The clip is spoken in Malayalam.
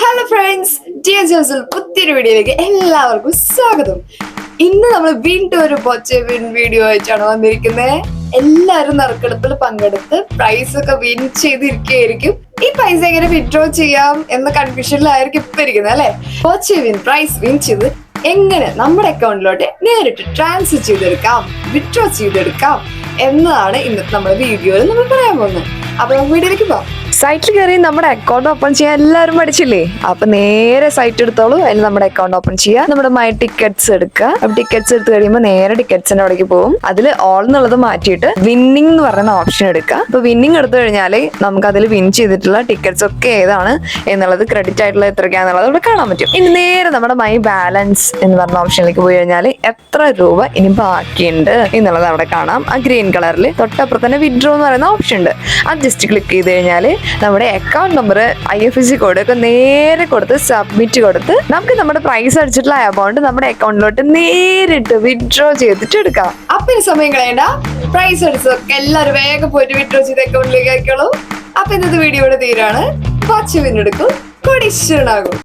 ഹലോ ഫ്രണ്ട്സ് ഡിയർ ജോസൽ പുതിയൊരു വീഡിയോയിലേക്ക് എല്ലാവർക്കും സ്വാഗതം. ഇന്ന് നമ്മൾ വീണ്ടും ഒരു ബൊച്ച വിൻ വീഡിയോ ആയിട്ടാണ് വന്നിരിക്കുന്നത് എല്ലാവരും നറുക്കെടുപ്പിൽ പങ്കെടുത്ത് പ്രൈസ് ഒക്കെ വിൻ ചെയ്തിരിക്കുകയായിരിക്കും. ഈ പൈസ എങ്ങനെ വിഡ്രോ ചെയ്യാം എന്ന കൺഫ്യൂഷനിലായിരിക്കും ഇപ്പൊ ഇരിക്കുന്നത് അല്ലെ? ബൊച്ച വിൻ പ്രൈസ് വിൻ ചെയ്ത് എങ്ങനെ നമ്മുടെ അക്കൗണ്ടിലോട്ട് നേരിട്ട് ട്രാൻസ്ഫർ ചെയ്തെടുക്കാം വിഡ്രോ ചെയ്തെടുക്കാം എന്നതാണ് ഇന്നത്തെ നമ്മുടെ വീഡിയോയിൽ നമ്മൾ പറയാൻ പോകുന്നത് അപ്പൊ നമുക്ക് വീഡിയോയിലേക്ക് പോകാം. സൈറ്റിൽ കയറി നമ്മുടെ അക്കൗണ്ട് ഓപ്പൺ ചെയ്യാൻ എല്ലാവരും പഠിച്ചില്ലേ അപ്പൊ നേരെ സൈറ്റ് എടുത്തോളൂ. അതിൽ നമ്മുടെ അക്കൗണ്ട് ഓപ്പൺ ചെയ്യുക നമ്മുടെ മൈ ടിക്കറ്റ്സ് എടുക്കുക. അപ്പൊ ടിക്കറ്റ്സ് എടുത്ത് കഴിയുമ്പോൾ നേരെ ടിക്കറ്റ്സിന്റെ അവിടേക്ക് പോകും. അതിൽ ഓൾ എന്നുള്ളത് മാറ്റിയിട്ട് വിന്നിംഗ് എന്ന് പറയുന്ന ഓപ്ഷൻ എടുക്കുക. അപ്പൊ വിന്നിംഗ് എടുത്തു കഴിഞ്ഞാൽ നമുക്ക് അതിൽ വിൻ ചെയ്തിട്ടുള്ള ടിക്കറ്റ്സ് ഒക്കെ ഏതാണ് എന്നുള്ളത് ക്രെഡിറ്റ് ആയിട്ടുള്ള എത്രയ്ക്കാന്നുള്ളത് ഇവിടെ കാണാൻ പറ്റും. ഇനി നേരെ നമ്മുടെ മൈ ബാലൻസ് എന്ന് പറഞ്ഞ ഓപ്ഷനിലേക്ക് പോയി കഴിഞ്ഞാൽ എത്ര രൂപ ഇനി ബാക്കിയുണ്ട് എന്നുള്ളത് അവിടെ കാണാം. ആ ഗ്രീൻ കളറിൽ തൊട്ടപ്പുറത്ത് തന്നെ വിഡ്രോ എന്ന് പറയുന്ന ഓപ്ഷൻ ഉണ്ട്. അത് ജസ്റ്റ് ക്ലിക്ക് ചെയ്ത് കഴിഞ്ഞാൽ നമ്മുടെ account number I F S C code ഒക്കെ നേരെ കൊടുത്ത് സബ്മിറ്റ് കൊടുത്ത് നമുക്ക് നമ്മുടെ പ്രൈസ് അടിച്ചിട്ടുള്ള എമൗണ്ട് നമ്മുടെ അക്കൗണ്ടിലോട്ട് നേരിട്ട് വിഡ്രോ ചെയ്തിട്ട് എടുക്കാം. അപ്പൊ സമയം കളയണ്ട. പ്രൈസ് അടിച്ചതൊക്കെ എല്ലാവരും വേഗം പോയിട്ട് വിഡ്രോ ചെയ്ത് അക്കൗണ്ടിലേക്ക് അയക്കോളൂ. അപ്പൊ ഇന്നത്തെ വീഡിയോയുടെ തീരാണ്. വാച്ച് വിന്നെടുക്കും കൊടിശ്വരനാകും